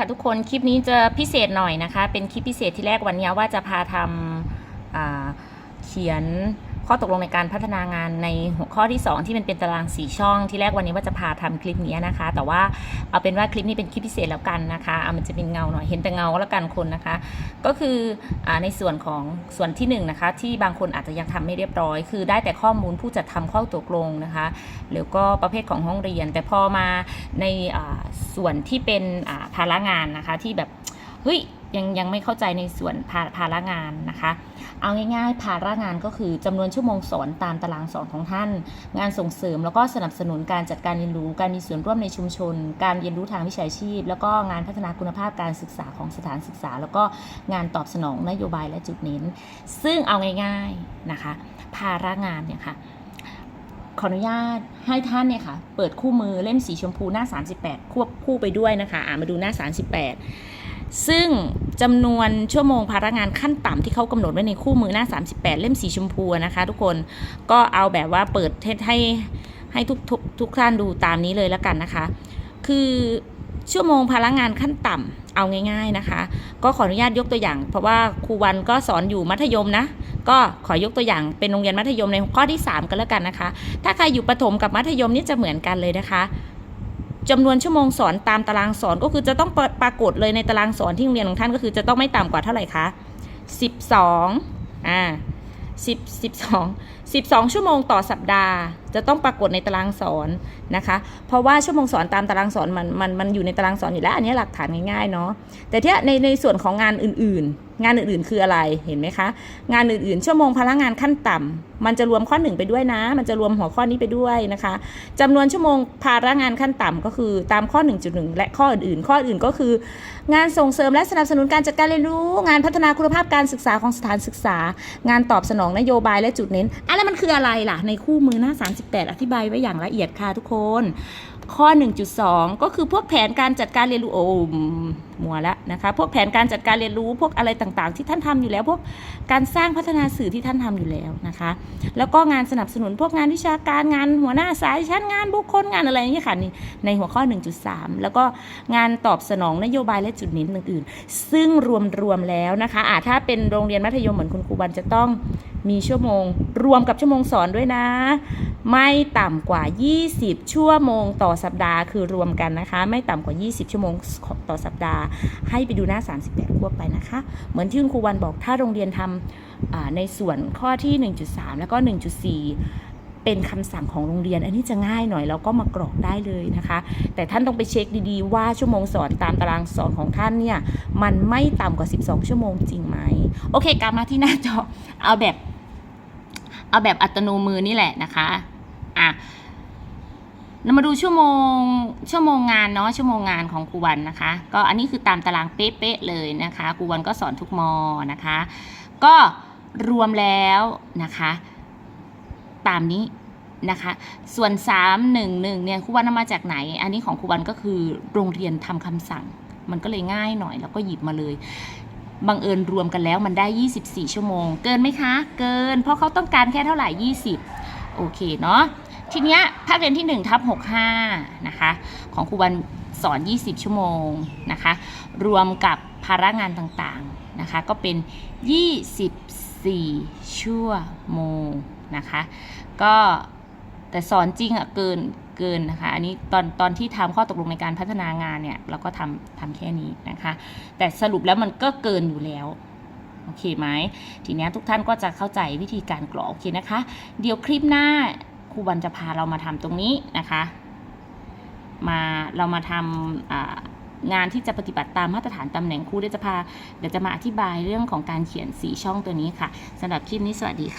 ค่ะทุกคนคลิปนี้จะพิเศษหน่อยนะคะ เป็นคลิปพิเศษที่แรกวันนี้ว่าจะพาทำอ่าเขียน ข้อตกลงในการพัฒนางานในหัวข้อที่ 2 ที่มันเป็นตารางสีช่อง ที่แรกวันนี้ว่าจะพาทำคลิปนี้นะคะ แต่ว่าเอาเป็นว่าคลิปนี้เป็นคลิปพิเศษแล้วกันนะคะเอามันจะเป็นเงาหน่อยเห็นแต่เงาแล้วกันคนนะคะ ก็คืออในส่วนของส่วนที่1นงนะคะที่บางคนอาจจะยังทำไม่เรียบร้อย คือได้แต่ข้อมูลผู้จัดทำข้อตกลงนะคะแล้วก็ประเภทของห้องเรียน แต่พอมาในส่วนที่เป็นภาระงานนะคะที่แบบเฮ้ย ยังยังไม่เข้าใจในส่วนภาภาระงานนะคะ เอาง่ายๆ ภาระงานก็คือจำนวนชั่วโมงสอนตามตารางสอนของท่าน งานส่งเสริมแล้วก็สนับสนุนการจัดการเรียนรู้ การมีส่วนร่วมในชุมชน การเรียนรู้ทางวิชาชีพ แล้วก็งานพัฒนาคุณภาพการศึกษาของสถานศึกษา แล้วก็งานตอบสนองนโยบายและจุดเน้น ซึ่งเอาง่ายๆนะคะ ภาระงานเนี่ยค่ะขออนุญาตให้ท่านเนี่ยค่ะ เปิดคู่มือเล่มสีชมพูหน้า 38 ควบคู่ไปด้วยนะคะ อ่ามาดูหน้า 38 ซึ่งจำนวนชั่วโมงภาระงานขั้นต่ำที่เขากำหนดไว้ในคู่มือหน้า 38 เล่มสีชมพูนะคะ ทุกคนก็เอาแบบว่าเปิดให้ให้ให้ทุกทุกทุกท่านดูตามนี้เลยแล้วกันนะคะ คือชั่วโมงพลังงานขั้นต่ำเอาง่าย ๆนะคะ ก็ขออนุญาตยกตัวอย่าง เพราะว่าครูวันก็สอนอยู่มัธยมนะ ก็ขอยกตัวอย่างเป็นโรงเรียนมัธยมในข้อที่ 3 กันแล้วกันนะคะ ถ้าใครอยู่ประถมกับมัธยมนี่จะเหมือนกันเลยนะคะ จำนวนชั่วโมงสอนตามตารางสอนก็คือจะต้องปรปรากฏเลยในตารางสอนที่โรงเรียนของท่านก็คือจะต้องไม่ต่ำกว่าเท่าไหร่คะ12อ่า10 12 12 ชั่วโมงต่อสัปดาห์ จะต้องปรากฏในตารางสอนนะคะ เพราะว่าชั่วโมงสอนตามตารางสอนมันมันมันอยู่ในตารางสอนอยู่แล้ว อันนี้หลักฐานง่ายๆเนาะแต่ที่ในในส่วนของงานอื่นๆงานอื่นๆคืออะไรเห็นไหมคะ งานอื่นๆ ชั่วโมงพลังงานขั้นต่ำมันจะรวมข้อหนึ่งไปด้วยนะ มันจะรวมหัวข้อนี้ไปด้วยนะคะจำนวนชั่วโมงภาระงานขั้นต่ำก็คือตามข้อ 1.1 และข้ออื่นๆ ข้ออื่นก็คือ งานส่งเสริมและสนับสนุนการจัดการเรียนรู้ งานพัฒนาคุณภาพการศึกษาของสถานศึกษา งานตอบสนองนโยบายและจุดเน้นอะไรมันคืออะไรล่ะในคู่มือหน้า 38 อธิบายไว้อย่างละเอียดค่ะทุกคน ข้อ 1.2 ก็คือพวกแผนการจัดการเรียนรู้โอ้มัวละนะคะ พวกแผนการจัดการเรียนรู้พวกอะไรต่างๆ ที่ท่านทำอยู่แล้ว พวกการสร้างพัฒนาสื่อที่ท่านทำอยู่แล้วนะคะ แล้วก็งานสนับสนุนพวกงานวิชาการงานหัวหน้าสายชั้นงานบุคคลงานอะไรอย่างเงี้ยค่ะนี่ในหัวข้อ 1.3 แล้วก็งานตอบสนองนโยบายและจุดเน้นอื่นๆ ซึ่งรวมๆแล้วนะคะอ่าถ้าเป็นโรงเรียนมัธยมเหมือนคุณครูบันจะต้องมีชั่วโมง รวมกับชั่วโมงสอนด้วยนะ ไม่ต่ำกว่า 20 ชั่วโมงต่อสัปดาห์ คือรวมกันนะคะ ไม่ต่ำกว่า 20 ชั่วโมงต่อสัปดาห์ ให้ไปดูหน้า 38 ควบไปนะคะ เหมือนที่คุณครูวันบอกถ้าโรงเรียนทำในส่วนข้อที่ 1.3 แล้วก็ 1.4เป็นคำสั่งของโรงเรียน อันนี้จะง่ายหน่อยแล้วก็มากรอกได้เลยนะคะ แต่ท่านต้องไปเช็คดีๆ ว่าชั่วโมงสอนตามตารางสอนของท่านเนี่ย มันไม่ต่ำกว่า 12 ชั่วโมงจริงไหม โอเคกลับมาที่หน้าจอ เอาแบบ เอาแบบอัตโนมือนี่แหละนะคะ อะเรามาดูชั่วโมงชั่วโมงงานเนาะชั่วโมงงานของครูวันนะคะ ก็อันนี้คือตามตารางเป๊ะๆเลยนะคะครูวันก็สอนทุกมอนะคะ ก็รวมแล้วนะคะ ตามนี้นะคะ ส่วน 311เนี่ยครูวันเอามาจากไหน อันนี้ของครูวันก็คือโรงเรียนทำคำสั่ง มันก็เลยง่ายหน่อยแล้วก็หยิบมาเลยบังเอิญรวมกันแล้วมันได้ 24 ชั่วโมง เกินไหมคะ เกิน เพราะเขาต้องการแค่เท่าไหร่ 20 โอเคเนาะ ทีเนี้ยภาคเรียนที่1ทับ65นะคะของครูวันสอน 20 ชั่วโมงนะคะรวมกับภาระงานต่างๆนะคะก็เป็น 24 ชั่วโมงนะคะก็แต่สอนจริงอะเกินเกินนะคะอันนี้ตอนตอนที่ทำข้อตกลงในการพัฒนางานเนี่ยเราก็ทำทำแค่นี้นะคะ แต่สรุปแล้วมันก็เกินอยู่แล้วโอเคไหมทีนี้ทุกท่านก็จะเข้าใจวิธีการกรอกโอเคนะคะ เดี๋ยวคลิปหน้า ครูบันจะพาเรามาทำตรงนี้นะคะ มาเรามาทำงานที่จะปฏิบัติตามมาตรฐานตำแหน่งครูเดี๋ยวจะพาเดี๋ยวจะมาอธิบายเรื่องของการเขียนสีช่องตัวนี้ค่ะสำหรับคลิปนี้สวัสดีค่ะ